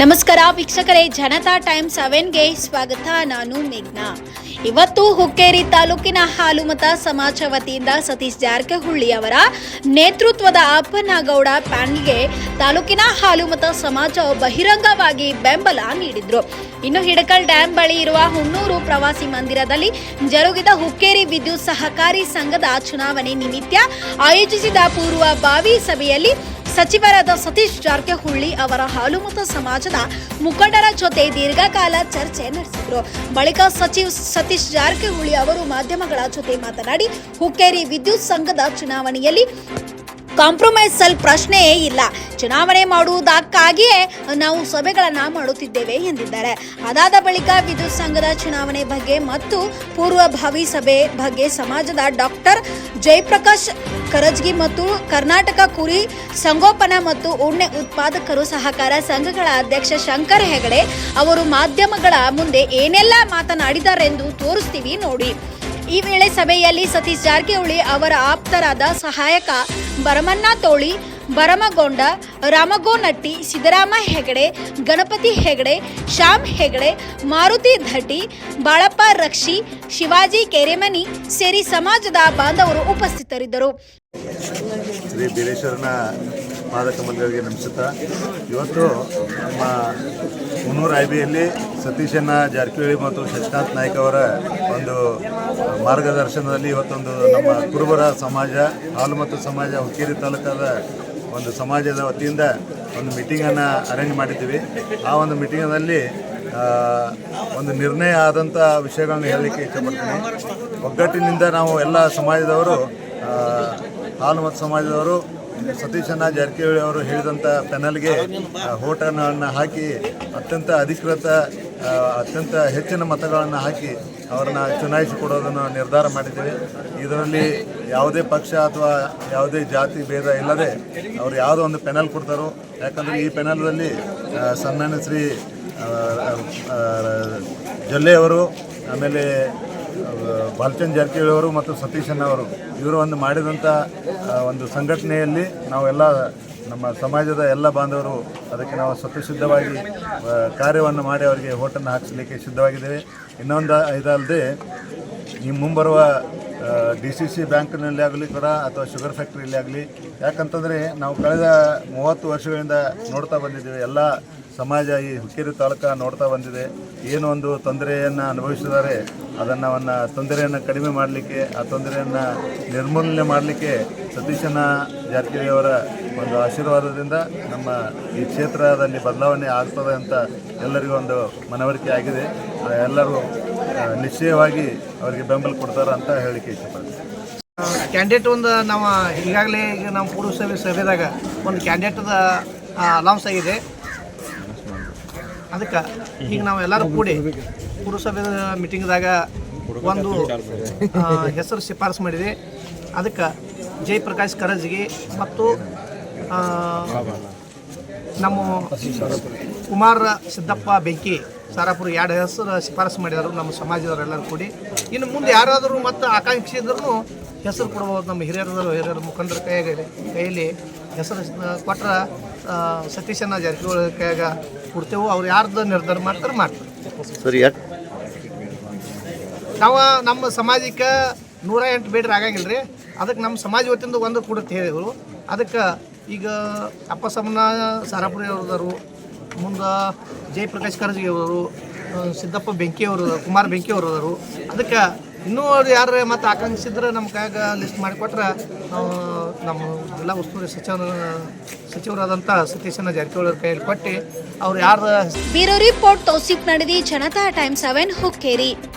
ನಮಸ್ಕಾರ ವೀಕ್ಷಕರೇ, ಜನತಾ ಟೈಮ್ ಸೆವೆನ್ಗೆ ಸ್ವಾಗತ. ನಾನು ಮೇಘ್ನಾ. ಇವತ್ತು ಹುಕ್ಕೇರಿ ತಾಲೂಕಿನ ಹಾಲುಮತ ಸಮಾಜ ವತಿಯಿಂದ ಸತೀಶ್ ಜಾರಕಿಹೊಳಿ ಅವರ ನೇತೃತ್ವದ ಅಪ್ಪನಗೌಡ ಪ್ಯಾನ್ಗೆ ತಾಲೂಕಿನ ಹಾಲುಮತ ಸಮಾಜ ಬಹಿರಂಗವಾಗಿ ಬೆಂಬಲ ನೀಡಿದ್ರು. ಇನ್ನು ಹಿಡಕಲ್ ಡ್ಯಾಂ ಬಳಿ ಇರುವ ಹುಣ್ಣೂರು ಪ್ರವಾಸಿ ಮಂದಿರದಲ್ಲಿ ಜರುಗಿದ ಹುಕ್ಕೇರಿ ವಿದ್ಯುತ್ ಸಹಕಾರಿ ಸಂಘದ ಚುನಾವಣೆ ನಿಮಿತ್ತ ಆಯೋಜಿಸಿದ ಪೂರ್ವಭಾವಿ ಸಭೆಯಲ್ಲಿ ಸಚಿವರಾದ ಸತೀಶ್ ಜಾರಕಿಹೊಳಿ ಅವರ ಹಾಲುಮತ ಸಮಾಜದ ಮುಖಂಡರ ಜೊತೆ ದೀರ್ಘಕಾಲ ಚರ್ಚೆ ನಡೆಸಿದರು. ಬಳಿಕ ಸಚಿವ ಸತೀಶ್ ಜಾರಕಿಹೊಳಿ ಅವರು ಮಾಧ್ಯಮಗಳ ಜೊತೆ ಮಾತನಾಡಿ, ಹುಕ್ಕೇರಿ ವಿದ್ಯುತ್ ಸಂಘದ ಚುನಾವಣೆಯಲ್ಲಿ ಕಾಂಪ್ರಮೈಸ್ ಅಲ್ಲಿ ಪ್ರಶ್ನೆಯೇ ಇಲ್ಲ. ಚುನಾವಣೆ ಮಾಡುವುದಕ್ಕಾಗಿಯೇ ನಾವು ಸಭೆಗಳನ್ನು ಮಾಡುತ್ತಿದ್ದೇವೆ ಎಂದಿದ್ದಾರೆ. ಅದಾದ ಬಳಿಕ ವಿದ್ಯುತ್ ಸಂಘದ ಚುನಾವಣೆ ಬಗ್ಗೆ ಮತ್ತು ಪೂರ್ವಭಾವಿ ಸಭೆ ಬಗ್ಗೆ ಸಮಾಜದ ಡಾಕ್ಟರ್ ಜಯಪ್ರಕಾಶ್ ಕರಜ್ಗಿ ಮತ್ತು ಕರ್ನಾಟಕ ಕುರಿ ಸಂಗೋಪನಾ ಮತ್ತು ಉಣ್ಣೆ ಉತ್ಪಾದಕರು ಸಹಕಾರ ಸಂಘಗಳ ಅಧ್ಯಕ್ಷ ಶಂಕರ್ ಹೆಗಡೆ ಅವರು ಮಾಧ್ಯಮಗಳ ಮುಂದೆ ಏನೆಲ್ಲ ಮಾತನಾಡಿದ್ದಾರೆಂದು ತೋರಿಸ್ತೀವಿ ನೋಡಿ. ಈ ವೇಳೆ ಸಭೆಯಲ್ಲಿ ಸತೀಶ್ ಜಾರಕಿಹೊಳಿ ಅವರ ಆಪ್ತರಾದ ಸಹಾಯಕ ಭರಮಣ್ಣ ತೋಳಿ ಭರಮಗೊಂಡ ರಾಮಗೋನಟ್ಟಿ ಸಿದ್ದರಾಮ ಹೆಗಡೆ, ಗಣಪತಿ ಹೆಗಡೆ, ಶ್ಯಾಮ್ ಹೆಗಡೆ, ಮಾರುತಿ ಧಟಿ, ಬಾಳಪ್ಪ ರಕ್ಷಿ, ಶಿವಾಜಿ ಕೆರೆಮನಿ ಸೇರಿ ಸಮಾಜದ ಬಾಂಧವರು ಉಪಸ್ಥಿತರಿದ್ದರು. ಶ್ರೀ ಮಂಡಳಿಗೆ ನಮಿಸುತ್ತಾ ಇವತ್ತು ನಮ್ಮ ಮುನ್ನೂರು ಐ ಬಿಯಲ್ಲಿ ಸತೀಶಣ್ಣ ಜಾರಕಿಹೊಳಿ ಮತ್ತು ಶಶಿಕಾಂತ್ ನಾಯ್ಕ ಅವರ ಒಂದು ಮಾರ್ಗದರ್ಶನದಲ್ಲಿ ಇವತ್ತೊಂದು ನಮ್ಮ ಕುರುಬರ ಸಮಾಜ, ಹಾಲು ಮತ್ತು ಸಮಾಜ ಹುಕ್ಕೇರಿ ತಾಲೂಕಾದ ಒಂದು ಸಮಾಜದ ವತಿಯಿಂದ ಒಂದು ಮೀಟಿಂಗನ್ನು ಅರೇಂಜ್ ಮಾಡಿದ್ದೀವಿ. ಆ ಒಂದು ಮೀಟಿಂಗಲ್ಲಿ ಒಂದು ನಿರ್ಣಯ ಆದಂಥ ವಿಷಯಗಳನ್ನು ಹೇಳಲಿಕ್ಕೆ ಇಷ್ಟಪಡ್ತೀನಿ. ಒಗ್ಗಟ್ಟಿನಿಂದ ನಾವು ಎಲ್ಲ ಸಮಾಜದವರು ಹಾಲು ಮತ್ತು ಸಮಾಜದವರು ಸತೀಶಣ್ಣ ಜಾರಕಿಹೊಳಿ ಅವರು ಹೇಳಿದಂಥ ಪೆನಲ್ಗೆ ಹೋಟನ್ನು ಹಾಕಿ, ಅತ್ಯಂತ ಅಧಿಕೃತ ಅತ್ಯಂತ ಹೆಚ್ಚಿನ ಮತಗಳನ್ನು ಹಾಕಿ ಅವರನ್ನು ಚುನಾಯಿಸಿಕೊಡೋದನ್ನು ನಿರ್ಧಾರ ಮಾಡಿದ್ದೀವಿ. ಇದರಲ್ಲಿ ಯಾವುದೇ ಪಕ್ಷ ಅಥವಾ ಯಾವುದೇ ಜಾತಿ ಭೇದ ಇಲ್ಲದೆ ಅವರು ಯಾವುದೋ ಒಂದು ಪೆನಲ್ ಕೊಡ್ತಾರೋ, ಯಾಕಂದರೆ ಈ ಪೆನಲ್ದಲ್ಲಿ ಸನ್ಮಾನ್ಯ ಶ್ರೀ ಜೊಲ್ಲೆಯವರು ಆಮೇಲೆ ಬಾಲಚಂದ್ ಜಾರಕಿಹೊಳಿ ಅವರು ಮತ್ತು ಸತೀಶಣ್ಣ ಅವರು ಇವರು ಒಂದು ಮಾಡಿದಂಥ ಒಂದು ಸಂಘಟನೆಯಲ್ಲಿ ನಾವೆಲ್ಲ ನಮ್ಮ ಸಮಾಜದ ಎಲ್ಲ ಬಾಂಧವರು ಅದಕ್ಕೆ ನಾವು ಸ್ವತಃಸಿದ್ಧವಾಗಿ ಆ, ಕಾರ್ಯವನ್ನು ಮಾಡಿ ಅವರಿಗೆ ಓಟನ್ನು ಹಾಕಿಸಲಿಕ್ಕೆ ಸಿದ್ಧವಾಗಿದ್ದೇವೆ. ಇನ್ನೊಂದು ಇದಲ್ಲದೆ ಈ ಮುಂಬರುವ ಡಿ ಸಿ ಸಿ ಬ್ಯಾಂಕ್ನಲ್ಲಿ ಆಗಲಿ ಕೂಡ ಅಥವಾ ಶುಗರ್ ಫ್ಯಾಕ್ಟ್ರಿಯಲ್ಲಿ ಆಗಲಿ. ಯಾಕಂತಂದರೆ ನಾವು ಕಳೆದ ಮೂವತ್ತು ವರ್ಷಗಳಿಂದ ನೋಡ್ತಾ ಬಂದಿದ್ದೀವಿ. ಎಲ್ಲ ಸಮಾಜ ಈ ಹುಕ್ಕೇರಿ ತಾಲೂಕ ನೋಡ್ತಾ ಬಂದಿದೆ. ಏನು ಒಂದು ತೊಂದರೆಯನ್ನು ಅನುಭವಿಸಿದ್ದಾರೆ, ಅದನ್ನು ಅವನ್ನ ತೊಂದರೆಯನ್ನು ಕಡಿಮೆ ಮಾಡಲಿಕ್ಕೆ, ಆ ತೊಂದರೆಯನ್ನು ನಿರ್ಮೂಲನೆ ಮಾಡಲಿಕ್ಕೆ ಸತೀಶನ ಜಾರಕಿಹೊಳಿ ಒಂದು ಆಶೀರ್ವಾದದಿಂದ ನಮ್ಮ ಈ ಕ್ಷೇತ್ರದಲ್ಲಿ ಬದಲಾವಣೆ ಆಗ್ತದೆ ಅಂತ ಎಲ್ಲರಿಗೂ ಒಂದು ಮನವರಿಕೆ ಆಗಿದೆ. ಎಲ್ಲರೂ ನಿಶ್ಚಯವಾಗಿ ಅವರಿಗೆ ಬೆಂಬಲ ಕೊಡ್ತಾರೆ ಅಂತ ಹೇಳಲಿಕ್ಕೆ ಇಷ್ಟಪಡ್ತೀನಿ ಕ್ಯಾಂಡಿಡೇಟ್ ಒಂದು ನಾವು ಈಗಾಗಲೇ ಈಗ ನಮ್ಮ ಪೂರ್ವ ಸಭೆ ಸಭೆದಾಗ ಒಂದು ಕ್ಯಾಂಡಿಡೇಟ್ದ ಅನೌನ್ಸ್ ಆಗಿದೆ. ಅದಕ್ಕೆ ಈಗ ನಾವು ಎಲ್ಲರೂ ಕೂಡಿ ಪುರಸಭೆ ಮೀಟಿಂಗ್ದಾಗ ಒಂದು ಹೆಸರು ಶಿಫಾರಸು ಮಾಡಿದೆ ಅದಕ್ಕೆ ಜಯಪ್ರಕಾಶ್ ಕರಜ್ಗೆ ಮತ್ತು ನಮ್ಮ ಕುಮಾರ ಸಿದ್ದಪ್ಪ ಬೆಂಕಿ ಸಾರಾಪುರ ಎರಡು ಹೆಸರು ಶಿಫಾರಸು ಮಾಡಿದರು ನಮ್ಮ ಸಮಾಜದವರೆಲ್ಲರೂ ಕೂಡಿ. ಇನ್ನು ಮುಂದೆ ಯಾರಾದರೂ ಮತ್ತು ಆಕಾಂಕ್ಷಿ ಇದ್ರೂ ಹೆಸರು ಕೊಡ್ಬೋದು ನಮ್ಮ ಹಿರಿಯರದರು ಹಿರಿಯರ ಮುಖಂಡರ ಕೈಯಾಗ ಕೈಯಲ್ಲಿ ಹೆಸರು ಕೊಟ್ಟರೆ ಸತೀಶನ ಜಾರಕಿಹೊಳಿ ಕೈಯಾಗ ಕೊಡ್ತೇವೆ ಅವ್ರು ಯಾರ್ದು ನಿರ್ಧಾರ ಮಾಡ್ತಾರೆ ಮಾಡ್ತಾರೆ. ಸರಿ ನಾವು ನಮ್ಮ ಸಮಾಜಕ್ಕೆ ನೂರ ಎಂಟು ಬೇಡ್ರಿ ಆಗಂಗಿಲ್ಲ ರೀ ಅದಕ್ಕೆ ನಮ್ಮ ಸಮಾಜ ವತಿಯಿಂದ ಒಂದು ಕೊಡುತ್ತೆ ಹೇಳಿದರು. ಅದಕ್ಕೆ ಈಗ ಅಪ್ಪ ಸಮನ ಸಾರಾಪುರಿ ಅವ್ರದರು ಮುಂದೆ ಜಯಪ್ರಕಾಶ್ ಕರ್ಜಗಿ ಅವರು ಸಿದ್ದಪ್ಪ ಬೆಂಕಿ ಅವರು, ಕುಮಾರ್ ಬೆಂಕಿ ಅವರು ಅದರು ಅದಕ್ಕೆ ಇನ್ನೂ ಅವ್ರು ಯಾರು ಮತ್ತು ಆಕಾಂಕ್ಷಿಸಿದ್ರೆ ನಮ್ಮ ಕೈಯಾಗ ಲಿಸ್ಟ್ ಮಾಡಿಕೊಟ್ರೆ ನಾವು, ನಮ್ಮ ಜಿಲ್ಲಾ ಉಸ್ತುವಾರಿ ಸಚಿವ ಸಚಿವರಾದಂಥ ಸತೀಶನ ಜಾರಕಿಹೊಳಿ ಕೈಯಲ್ಲಿ ಕೊಟ್ಟು ಅವ್ರು ಯಾರು ಬ್ಯೂರೋ ರಿಪೋರ್ಟ್ ತೌಸಿಫ್ ನಡೆದಿ ಜನತಾ ಟೈಮ್ ಸೆವೆನ್ ಹುಕ್ಕೇರಿ.